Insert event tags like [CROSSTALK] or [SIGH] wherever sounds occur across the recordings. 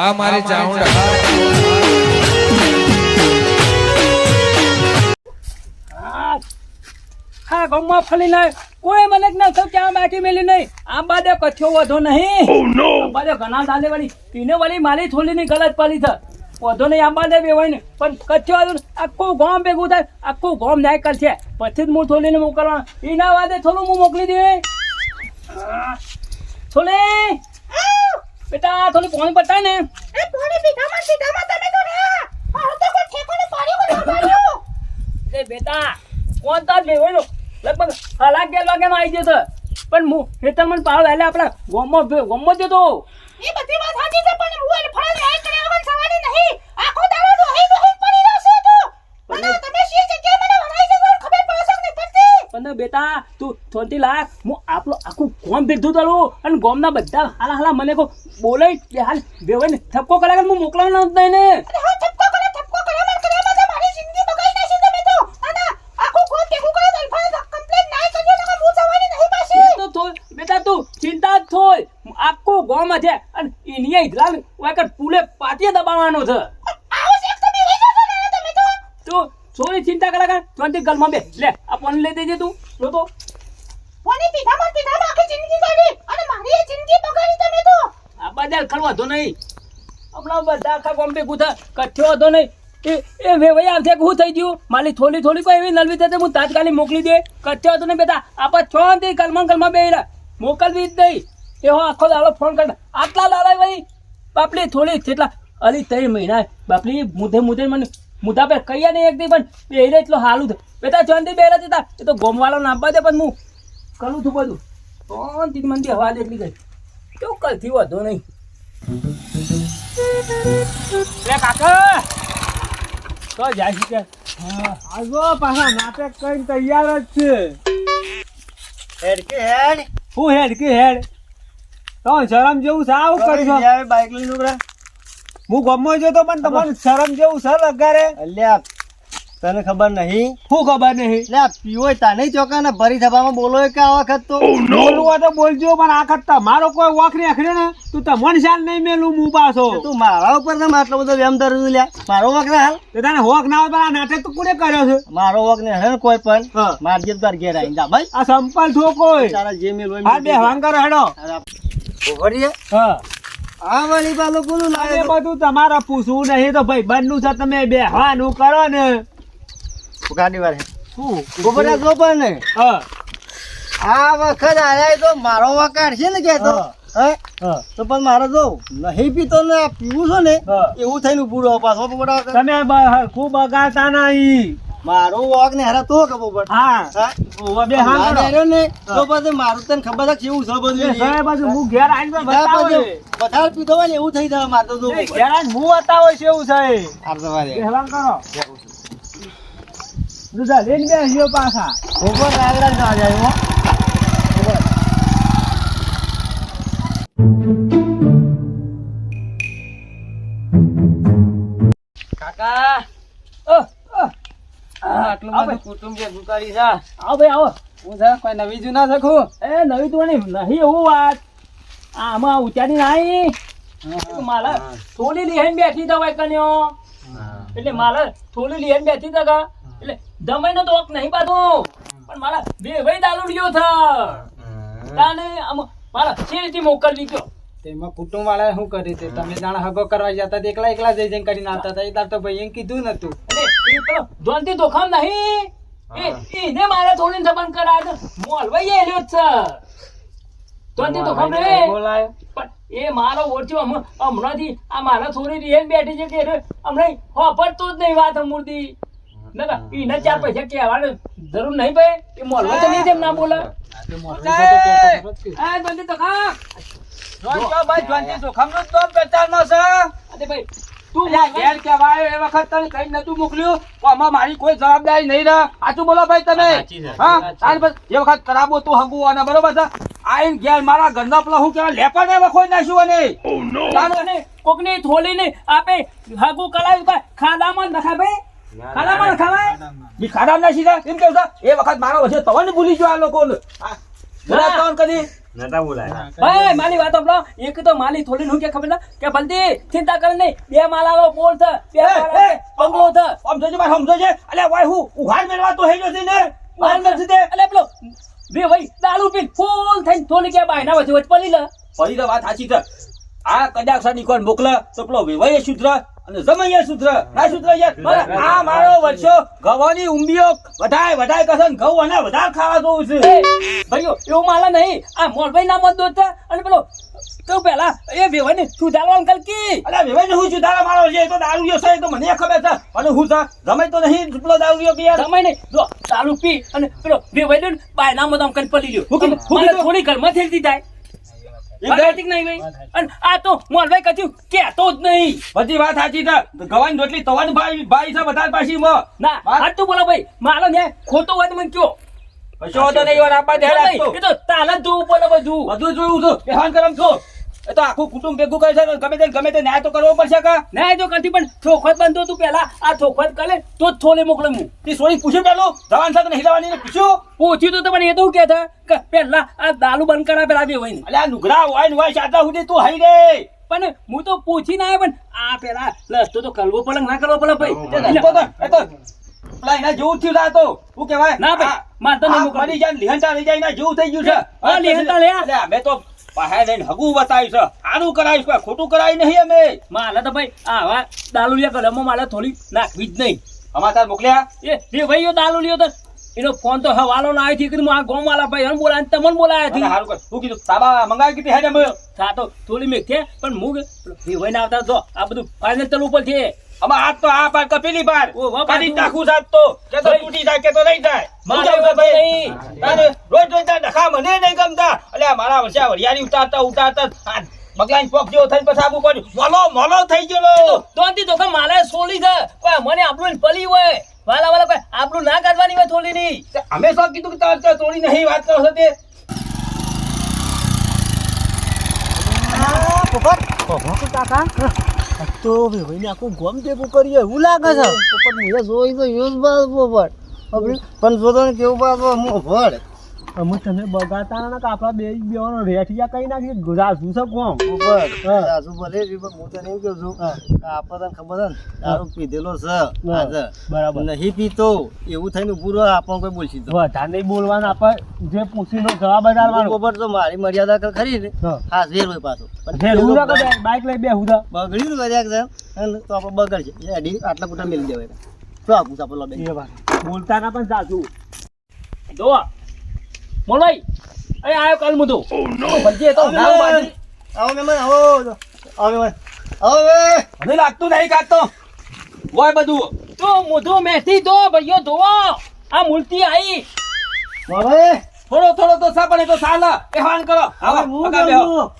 આ મારી ચાઉંડા હા હા ફલી ફરીને કોઈ મને જ ના થયું ક્યાં બાકી મેલી નહીં. આ બાદે કથ્યો વધો નહીં. બાદે ઘણા દાદે વળી. પીને વળી મારી થોડીની ગલત પડી થા વધો નહીં આ બાદે બે ને પણ કથ્યો વધો આખું ગામ ભેગું થાય. આખું ગામ ન્યાય કરશે. પછી જ હું થોલીને મોકલવાનું. એના વાદે થોડું હું મોકલી દે. થોલે. બેટા થોડું પાણી પટા ને. એ પાણી પીધામાં સીધામાં તમે તો રહ્યા. મારું તો કોઈ ઠેકોને પાણી વગર પાડ્યું. એ બેટા કોણ તાર બે હોય લગભગ હલાક ગેલ વાગે માં આવી જતો પણ હું હેતર મને પાડો એટલે આપણા ગોમો ગોમો જતો એ બધી વાત સાચી છે પણ હું એને ફળ ન્યાય કરે આવન સવારી નહીં. આખો દાડો ડોહી ડોહી પડી રહેશે તો. અને તમે શી જગ્યાએ મને વરાઈ જશો ખબર પડશે નહીં પડતી? પણ બેટા તું થોડી લાખ. હું આપણો આખું ગોમ ભેગું કરું અને ગોમના બધા હાલા હાલા મને કો બોલાય. હાલ બે હોય ને થપકો કલાક હું મોકલવાનો જ નહીં ને. ઠપકો ઠપકો બેટા તું ચિંતા જ થોય. આખું ગોમ છે અને એની ઇધલાલ વાકર પુલે પાટીએ દબાવવાનો છે. તો. થોડી ચિંતા કરા કર થોડી ગલમાં બે. લે આ પાણી લઈ દેજે તું. જો તો. પાણી પીધામાં પીધામાં આખી જિંદગી કાઢી. અને મારી જિંદગી બગાડી તમે તો. બધા વાંધો નહીં હમણાં બધા આખા કોમ્પી ભેગું કથ્યો વાંધો નહીં એ એ વેવાઈ આવશે કે શું થઈ ગયું મારી થોડી થોડી કોઈ એવી નલવી થશે હું તાત્કાલિક મોકલી દે કઠ્યો હતો નહીં બેટા આપણે છો નથી કલમાં કલમાં બે મોકલવી જ નહીં એ હું આખો દાડો ફોન કરતા આટલા દાડા ભાઈ બાપલી થોડી કેટલા અલી ત્રણ મહિના બાપલી મુદ્દે મુદ્દે મને મુદ્દા પર કહીએ નહીં એક દી પણ બે એટલો હાલું છે બેટા ચોંતી બે જતા એ તો ગોમવાળો ના દે પણ હું કરું છું બધું ચોંતી મંદી હવા જેટલી ગઈ કેવું કલથી વધો નહીં. લે કાકા! તો જાય છે આગો પાછા નાટક કરીને તૈયાર જ છે. હેડ કે હેડ. હું હેડ કે હેડ. તો શરમ જેવું છે આવું આવે બાઈક લઈને હું ગમો જતો પણ તમારે શરમ જેવું સર અગારે? અલ્યા તને ખબર નહીં? શું ખબર નહીં. લે પીઓ પીવો તાને ચોકા ને ભરી સભામાં બોલો કે આ વખત તો બોલવું હોય તો બોલજો પણ આ વખત મારો કોઈ વોક ને અખરે ને તું તમને શાલ નહીં મેલું હું પાછો. તું મારા ઉપર તમે આટલો બધો વેમ ધરું લે મારો વખ ને હાલ? તે તને હોક ના હોય પણ આ નાટક તો કોને કર્યો છે? મારો વખ ને હે કોઈ પણ? હા. મારજે તાર ઘેર આવીને જા ભાઈ આ સંપલ ઠોકોય તારા જે મેલ હોય હા બે વાંગર હેડો. ઉભરીએ હા. આ વાળી બાલો એ લાગે બધું તમારે પૂછવું નહીં તો ભાઈ બંધનું છે તમે બે હાનું કરો ને. ગાડી વાર શું? જો પણ હા. આ વખત આયા તો મારો વકાડ છે ને કે તો હે. તો પણ મારે જો નહીં પીતો ને પીવું છો ને એવું થઈને પૂરો પાછો તમે ખૂબ બગાડતા નહીં. મારો વોક ને હરા તો ખબર પડ. હા. હા? ઓવા બે હા કરો. ને તો પછી મારું તને ખબર છે કેવું છે બધું સાહેબ હજુ હું ઘેર આવીને બતાવો વધારે પીધો હોય ને એવું થઈ જાય મારે તો ઘેર આવીને હું બતાવો છે એવું સાહેબ કરો. દુધા લઈને બેસ્યો પાછા. ઉપર લાગડા ને જાય કાકા. અ, અ, આટલું બધું કુટુંબ જે ગુકારી છે. આવો ભાઈ આવો. હું છે કોઈ નવી જૂના શકું એ નવી તો નહીં નહીં એવું વાત. આમાં ઉચારી નાઈ. મારે થોડી લીહન બેઠી દવાઈ કન્યો. એટલે માલ થોડી લીહન બેઠી દગા એટલે દમાઈ નો તો નહીં પાછું પણ મારા બે ભાઈ દારૂ થા તાને આમ મારા શેરથી મોકલવી ગયો તેમાં કુટુંબ વાળા શું કરી તે તમે જાણે હગો કરવા જતા હતા એકલા એકલા જઈ જઈને કરીને આવતા હતા. એ તાર તો ભાઈ કીધું નતું. જોનથી ધોખામ નહીં. એને મારે થોડી સંબંધ કરાય તો મોલવાઈ એલ્યો છે જોનથી ધોખામ રે બોલાય? પણ એ મારો ઓળખ્યો હમ- હમણાંથી આ મારા થોડી રિયલ બેઠી છે કે હમણાં હોપડતો જ નહીં વાત નકર એને ચાર પૈસા કહેવાની જરૂર નહીં ભાઈ એ મોલવા તો નહીં જેમ ના બોલે. આ જોનથી ધોખામ અરે ભાઈ તું એ વખત તને કઈ નતું મોકલ્યું? આમાં મારી કોઈ જવાબદારી નહીં રહે. સાચું બોલો ભાઈ તમે? હા? એ વખત ખરાબો તું હગુ અને બરોબર છે. આઈને ઘેર મારા ઘરના પેલા હું કેવા લેપર ને વખોઈ નાખ્યું અને કોકની થોલીને આપે હગુ કરાવ્યું કાંઈ ખાડામાં નખાય ભાઈ. ખાડામાં નખાવાય બી ખરાબ ના સીધા એમ કેવું એ વખત મારો વચ્ચે તવન ભૂલી ગયો આ લોકો બોલા ને. કદી. નતા બોલાય. ભાઈ મારી વાત આપણો એક તો માલી થોડી નું કે ખબર ના કે ભલતી ચિંતા કરે નહીં. બે માલાનો બોલ છે. બે બંગલો છે. સમજો ભાઈ સમજો છે અલ્યા વાય હું ઉઘાડ મેળવા તો હેજો છે ને? ઉઘાડ પેલો બે ભાઈ દારૂ પી ફૂલ થઈને થોડી કે બાયના વચ્ચે વચ્ચે પડી લે. પડી તો વાત સાચી છે. આ કદાચ સાની કોણ મોકલે? સપલો વિવાય શુદ્ર અને જમૈયા શુદ્ર. ના શુદ્ર યાર? આ મારો વર્ષો ઘઉંની ઉંબીઓ વધાય વધાય કસન ઘઉં અને વધારે ખાવા જોઉં છે. ભાઈઓ એવું માલા નહીં. આ મોલભાઈ નામ મત દોતા અને પેલો તો પેલા એ વેવાઈ ને સુધારો અંકલ કી? અરે વિવાહ ને હું સુધારા મારો છે? તો દારૂ છે એ તો મને ખબર છે. અને હું તો જમાઈ તો નહીં પેલો દારૂ કે યાર સમય નહીં. જો દારૂ પી અને પેલો વેવાઈ ને બાય નામ આમ કરી પડી ગયો હું થોડી ઘરમાં થેલતી જાય એ બગાડી કે નહીં ભાઈ. અને આ તો મોલભાઈ કચ્યું કેતો જ નહીં. બધી વાત સાચી છે. ગવાની રોટલી તવાની ભાઈ ભાઈ છે બધા પાછી માં ના વાત- બોલો ભાઈ. મારો ને ખોટો હોય તો મને કયો. કશો વાંધો નહીં આપવા દે એ તો તાલે જ જોવું પડે બધું. બધું જોયું છું. બેહાન કરમ છો. એ તો આખું કુટુંબ ભેગું કરે છે ગમે તે ગમે તે ન્યાય તો કરવો પડશે કા? ન્યાય તો કરતી પણ થોખત બંધો તું પેલા આ થોખત કરે તો જ થોલે મોકલું હું. તે સોરી પૂછ્યું પેલું? જવાન સાથે નહીં જવાની પૂછ્યું? પૂછ્યું તો તમને એ તો કે કે પેલા આ દારૂ બંધ કરા પેલા બે હોય અલ્યા નુગરા હોય ને હોય સાચા સુધી તું હઈ રે પણ હું તો પૂછી ના આવ્યો પણ આ પેલા રસ્તો તો કરવો પડે ના કરવો પડે ભાઈ? પેલા એના જેવું થયું તા તો. શું કહેવાય? ના ભાઈ, આ- મારે તો નહીં આ જાય ને લઈ જાય એના જેવું થઈ ગયું છે. હા, લીહંટા લે અમે તો બહાર જઈને હગું બતાવ્યું છે. સારું કરાવીશ કોઈ ખોટું કરાવી નહીં અમે. મારે તો ભાઈ આવા દારૂલિયા કલમો મારે થોડી નાખવી જ નહીં. સમાચાર મોકલ્યા? એ ભાઈ ભાઈઓ દારૂલિયો તો એનો ફોન તો હવાલો ના આવી હતી આ ગોમ વાળા ભાઈ હમ બોલાય તમને બોલાયા હતી. સારું કર. શું કીધું તાબા મંગાવી કીધી હેડે થા તો થોડી મેં કે પણ હું બે ભાઈ ના આવતા જો આ બધું ફાઇનલ ચાલુ ઉપર છે. અમે હાથ તો આ પાર કપેલી પાર. કાઢી. નાખું સાત તો. કે તો તૂટી જાય કે તો નહીં જાય. મારે ભાઈ? તારે રોજ રોજ તા ડખા મને નહીં ગમતા. અલ્યા મારા વર્ષે વરિયાળી ઉતારતા ઉતારતા. આ બગલાની પોક જેવો થઈને પછી આબુ પડ્યું. મોલો મોલો થઈ ગયો દોનથી તો કે મારે સોલી છે. કોઈ મને આપણું પલી હોય. વાલા વાલા કોઈ આપણું ના કાઢવાની હોય થોડી ની અમે શું કીધું કે તાર થોડી નહીં વાત કરો છો તે? તો ભાઈ આખું ગોમ ભેગું કરીએ, એવું લાગે છે? પણ મુએ જોઈ તો યુઝ બાદ પણ જોતો ને કેવું બાદ હું ભળ અમે તમે બગાતા ના કે આપણા બે બેવાનો રેઠિયા કઈ નાખી? ગુજરાતું છે કોમ? પોપટ હા. ભલે છે? પણ હું તને એમ કહું છું કે આપણને ખબર છે ને દારૂ પીધેલો છે. બરાબર. નહીં પીતો એવું થઈને પૂરો આપણને કોઈ બોલશી તો. વધારે નહીં બોલવાનું આપણે જે પૂછીનો જવાબ જ પોપટ તો મારી મર્યાદા કર ખરી ને. હા. ઝેર હોય પાછો. હું ના કરે બાઈક લઈ બે હુદા બગડ્યું ને કદાચ છે તો આપણે બગડશે એડી આટલા મોટા મેલી દેવાય. તો આપું આપણે બોલતા ના પણ સાચું. જો મોલભાઈ અહીં આવ્યો કાલ મુદો ભલજી તો નામ બાજી. આવો મહેમાન આવો આવો મહેમાન આવો બે મને લાગતું નહીં કાતો. હોય બધું. તો મોઢું મેથી દો ભાઈઓ ધોવો આ મૂર્તિ આવી હવે થોડો થોડો તો સા પણ એ તો ચાલે બેહાન કરો. આવો હવે હું બેહો.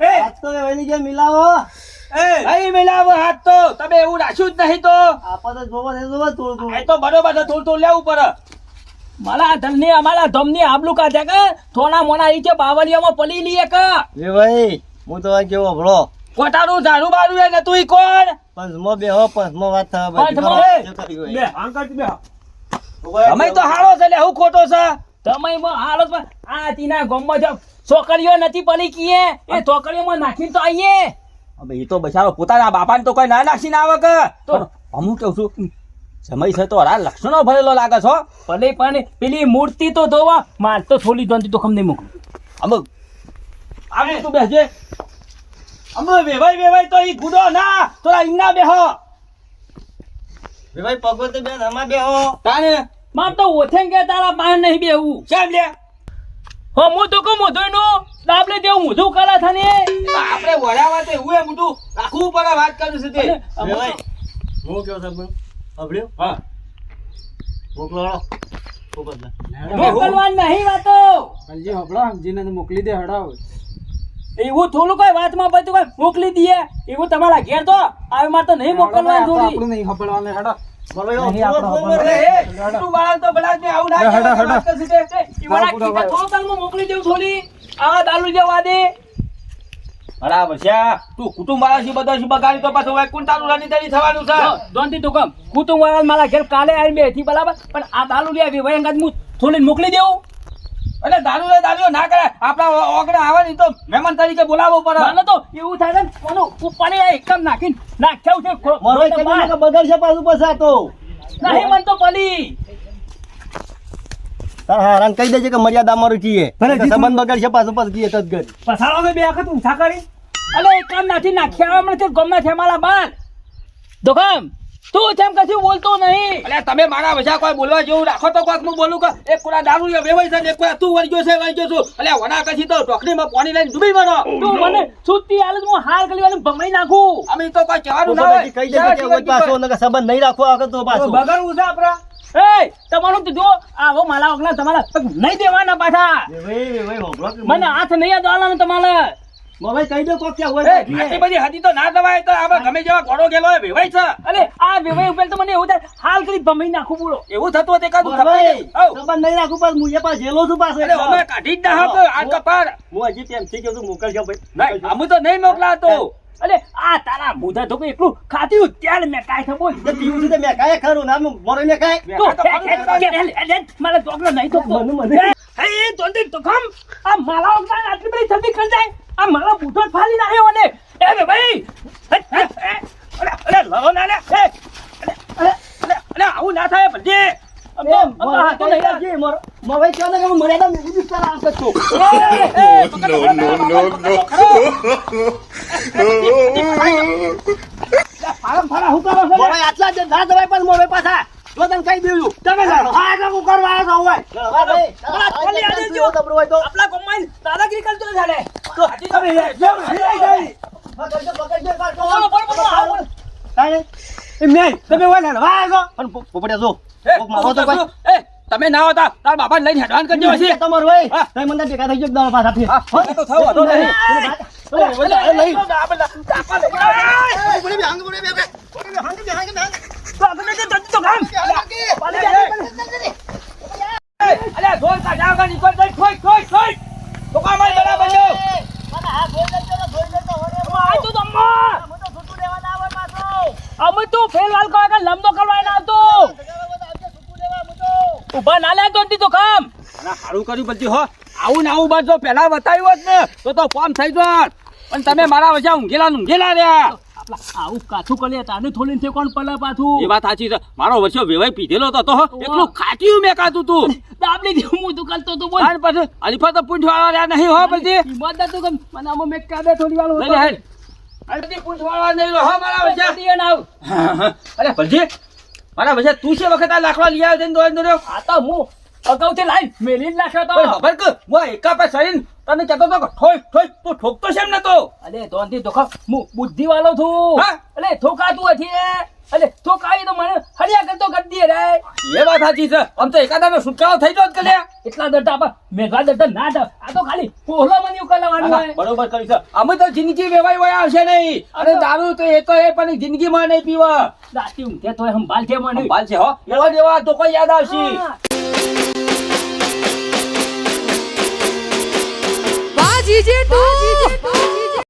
એ. હાથ તો એની જે મિલાવો. નહીં મિલાવો હાથ તો. તમે એવું રાખ્યું જ નહીં તો. આપણે તો જોવા જોવા થોડું એ તો બરોબર છે થોડું થોડું લેવું પડે. મારા ધનની અમારા ધમની આબલું કાઢે કે? થોડા મોના નીચે છે બાવળિયામાં પલી લીએ કે? એ ભાઈ હું તો કેવો ભળો કોટાનું ઝાડુ બાડું એ નતું ઈ કોણ? પંચમો બે હો પંચમો વાત થા. બે અંકલ બે. અમે તો હારો છે લે હું ખોટો છે? તમે મો હાલો છે? પણ આ તીના ગામમાં જો છોકરીઓ નથી પલી કીએ. એ છોકરીઓમાં નાખીને તો આઈએ. હવે એ તો બચારો પોતાના બાપાને તો કોઈ ના નાખીને આવે કે? તો હું કેવું છું સમય છે તો હરા લક્ષણો ભરેલો લાગે છો. ભલે પણ પેલી મૂર્તિ તો ધોવા માર તો થોડી દોનથી તો ખમને મૂકું. અમુક. આવે તું બેસજે અમે વેવાય વેવાય તો ઈ ગુડો ના તોરા ઈના બેહો. વેવાય ભાઈ પગો તો બેન અમાર બે હો તાને માર તો ઓથેન કે તારા પાસે નહીં બેવું કેમ લે? હો હું તો કહું મોઢું નું. ડાબલે જેવું મોઢું કરા થાને? આપણે વડાવા તો એવું એ મોટું રાખવું પડે વાત કરું છું તે. હું કેવો સાહેબ અભડ્યો હા. મોકલો મોકલવા નહીં વાતો. હજી હબળો સમજીને મોકલી દે હડાવ. એવું થોડું કોઈ વાતમાં બધું કઈ મોકલી દઈએ. એવું તમારા ઘેર તો આવે મારે તો નહીં મોકલવા થોડી. નહીં નહીં આપણો પોપટ હબળો. અરે એ તું બાળક તો બળાક ને આવું ના હેડો, મોકલી દેવું થોડી. આ દારૂ જવા દે. બરાબર છે. તું કુટુંબ વાળા છે બધા છે બગાડી તો પાછું હવે તારું રાની તારી થવાનું છે. દોનથી તું કમ કુટુંબ વાળા મારા ઘેર કાલે આવીને બેઠી બરાબર? પણ આ દારૂ લે આવી વયંગ હું થોડી મોકલી દેવું એટલે દારૂ લે દારૂ ના કરે આપણા ઓગણે આવે ને તો મહેમાન તરીકે બોલાવવો પડે. મને તો એવું થાય ને, કોનું ઉપાડી આ એકદમ નાખીને નાખ્યું છે બગડશે પાછું પછી તો. નહીં મન તો પલી. તાર કહી દેજે કે મર્યાદા મારું છીએ ભલે જીતું. સંબંધ પાછું પાછું કીએ તદગર પસાડો પસારો બે વખત ઊંચા કરી. અલે એકમ નથી નાખ્યા હમણાં તે ગમના છે મારા બાલ દુકાન તું તેમ કશું બોલતો નહીં. એટલે તમે મારા વજા કોઈ બોલવા જેવું રાખો તો કોઈક હું બોલું કે એક કોના દારૂ લે વેવાય છે ને એક કોઈ તું વળગ્યો છે વળગ્યો છું. અલે વના કશી તો ટોકરીમાં પાણી લઈને ડૂબી મરો તું મને સુતી હાલ હું હાલ કરી અને ભમાઈ નાખું. અમે તો કોઈ જવાનું ના હોય. કહી દે કે કોઈ પાછો સંબંધ નહીં રાખવો આગળ તો પાછો. બગર છે આપડા એ તમારું તો જો આવો માલા ઓગલા તમારા નહીં દેવાના પાછા. મને હાથ નહીં દોલાનો તમારે. મોબાઈલ કહી દો કોક ક્યાં હોય આટલી બધી હાથી તો ના દવાય તો આપણે ગમે જેવા ઘોડો ગેલો હોય વેવાય છે અરે આ વેવાઈ ઉપર તો મને એવું થાય હાલ કરી ભમાઈ નાખું બોલો એવું થતું તે નહીં. હું એ જેલો છું અરે અમે કાઢી જ ના હકો આ કપાર હું હજી પ્રેમથી ગયો છું મોકલજો ભાઈ નહીં અમે તો નહીં મોકલાતો અરે આ તારા મોઢા તો એટલું ખાતી ત્યારે મેં બોલ તે પીવું છું મેં કાય ખરું નામ મોરે મેં કાય મારે ચોકલો નહીં તો મને મને હે એ જોનથી તો ખમ. આ મારા ઓગલા આટલી બધી જલ્દી કરી જાય? આ મારા બૂટો ફાલી નાખ્યો અને એ બે ભાઈ. અરે અરે લડો ના લે હે, અરે અરે અરે આવું ના થાય. એ, એ, આટલા જ ના દવાય પણ મોબાઈલ પાછા. જો તમે કહી દેજો તમે. હા એટલે હું કરવા આવ્યો છું, હોય. લડવા દે. પેલા થોડી આદે તારા જો. દબરું હોય તો. આપલા કમાઈ દાદાગીરી કરતો ચાલે તો હાથી તમે લે. લે, લે. પકડજો, પકડજો, પકડજો. બોલો, બોલો, બોલો, આવો. તારે? એમ નહીં તમે હોય ને વાહ છો પણ પોપડિયા જો. એ, કોક મારો તો કોઈ- એ, તમે ના હતા તાર બાપા લઈને હેડવાન કરજો હશે તમારું હોય. તમે મને ભેગા થઈ. હા, તો થયો, નહીં. ઓલે, ઓલે. તો કામ આવી બરાબર છે. આ તો અમ્મા. અમે તો ફેલ કરવા કે લંબો કરવા ના આવતો ઊભા ના લે તો તો કામ. સારું કર્યું પછી હો. આવું ને આવું બસ જો પહેલા બતાવ્યું જ ને તો તો ફોર્મ થઈ જોત. પણ તમે મારા વચ્ચે ઊંઘેલા ઊંઘેલા રહ્યા. આવું કાથું કલે તાને થોલીને છે કોણ પલા પાછું. એ વાત સાચી છે. મારો વર્ષો વેવાય પીધેલો હતો તો હો, ખાટ્યું ખાટીયું મેકાતું તું. [LAUGHS] દાબલી જેવું હું તો કરતો તું બોલ. અને પછી અલીફા તો પૂંછ વાળા રહ્યા નહીં હો પછી. ઈમાનદાર તો કેમ? મને આમાં મેં કાબે થોડી વાળો હતો હેડ. અલીફાથી પૂંછ વાળા નહીં રહો મારા વચ્ચે [LAUGHS] અરે ભલજી. મારા વર્ષે તું છે વખત આ લાકડા લઈ આવ્યો છે ને દોડે દોર્યો આ તો હું અગાઉથી લાઈન મેલી જ નાખ્યો તો. ખબર કે હું એકા પે સરીને તને કહેતો તો ઠોઈ ઠોઈ તું ઠોકતો છે એમ તો અલે તોનથી તો ખા હું બુદ્ધિ વાળો છું? અલે થોકાતું હતી અલે થોકાવી તો મને હરિયા કરતો કરી દે રે. એ વાત સાચી છે. આમ તો એકાદાનો છુટકારો થઈ ગયો કે લે એટલા દરતા આપા મેઘા દરતા ના થાય આ તો ખાલી પોહલો મને ઉકલવાનું હોય. બરોબર કરી છે. અમે તો જિંદગી વેવાય વયા આવશે નહીં. અને દારૂ તો એ તો એ પણ જિંદગીમાં નહીં પીવા. રાતી ઊંઘે હમ બાલ છે મને. બાલ છે હો. એવા દેવા તો કોઈ યાદ આવશે. હા. બાજી જે ટુ